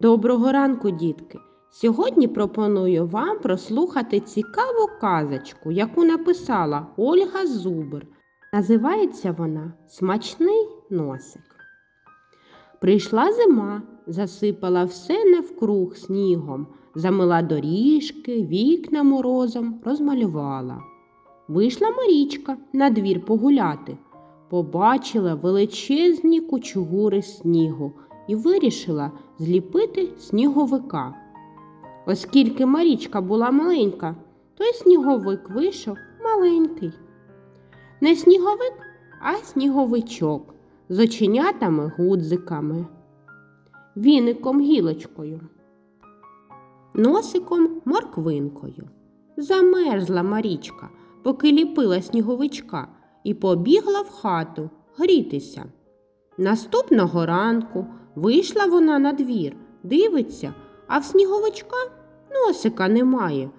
Доброго ранку, дітки! Сьогодні пропоную вам прослухати цікаву казочку, яку написала Ольга Зубер. Називається вона Смачний носик. Прийшла зима, засипала все навкруг снігом, замила доріжки, вікна морозом, розмалювала. Вийшла Марічка на двір погуляти, побачила величезні кучугури снігу і вирішила зліпити сніговика. Оскільки Марічка була маленька, то й сніговик вийшов маленький. Не сніговик, а сніговичок з оченятами гудзиками, віником гілочкою, носиком морквинкою. Замерзла Марічка, поки ліпила сніговичка, і побігла в хату грітися. Наступного ранку вийшла вона на двір, дивиться, а в сніговичка носика немає.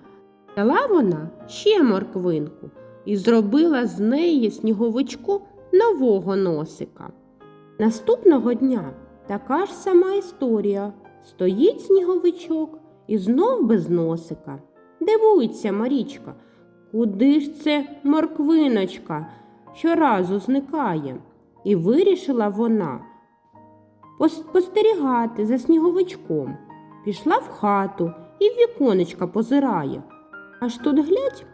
Дала вона ще морквинку і зробила з неї сніговичку нового носика. Наступного дня така ж сама історія. Стоїть сніговичок і знов без носика. Дивується Марічка, куди ж це морквиночка щоразу зникає. І вирішила вона пос- спостерігати за сніговичком. Пішла в хату і в віконечка позирає. Аж тут глядь,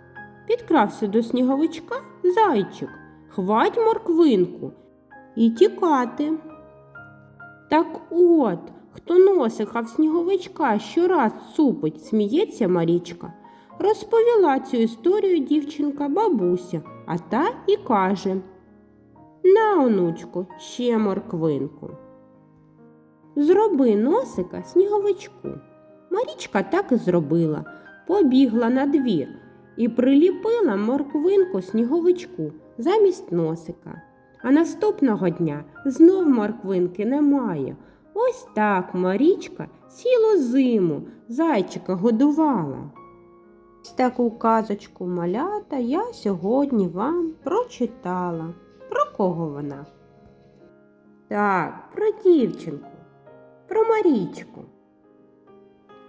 підкрався до сніговичка зайчик, хвать морквинку і тікати. Так от, хто носиха в сніговичка щораз цупить, сміється Марічка. Розповіла цю історію дівчинка бабуся, а та і каже На, онучку, ще морквинку. Зроби носика сніговичку. Марічка так і зробила, побігла на двір і приліпила морквинку сніговичку замість носика. А наступного дня знов морквинки немає. Ось так Марічка цілу зиму зайчика годувала. Ось таку казочку малята я сьогодні вам прочитала. Кого вона? Так, про дівчинку, про Марічку.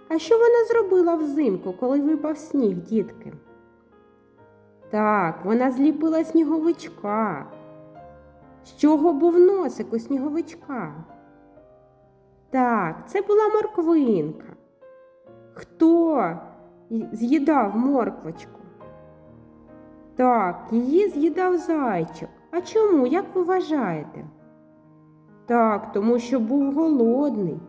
А що вона зробила взимку, коли випав сніг, дітки? Так, вона зліпила сніговичка. З чого був носик у сніговичка? Так, це була морквинка. Хто з'їдав морквочку? Так, її з'їдав зайчик. А чому, як ви вважаєте? Так, тому що був голодний.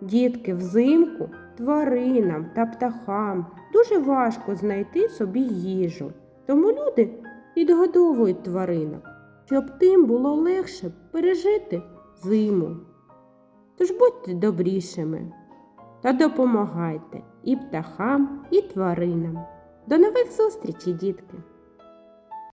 Дітки взимку тваринам та птахам дуже важко знайти собі їжу. Тому люди відгодовують тваринок, щоб тим було легше пережити зиму. Тож будьте добрішими та допомагайте і птахам, і тваринам. До нових зустрічей, дітки!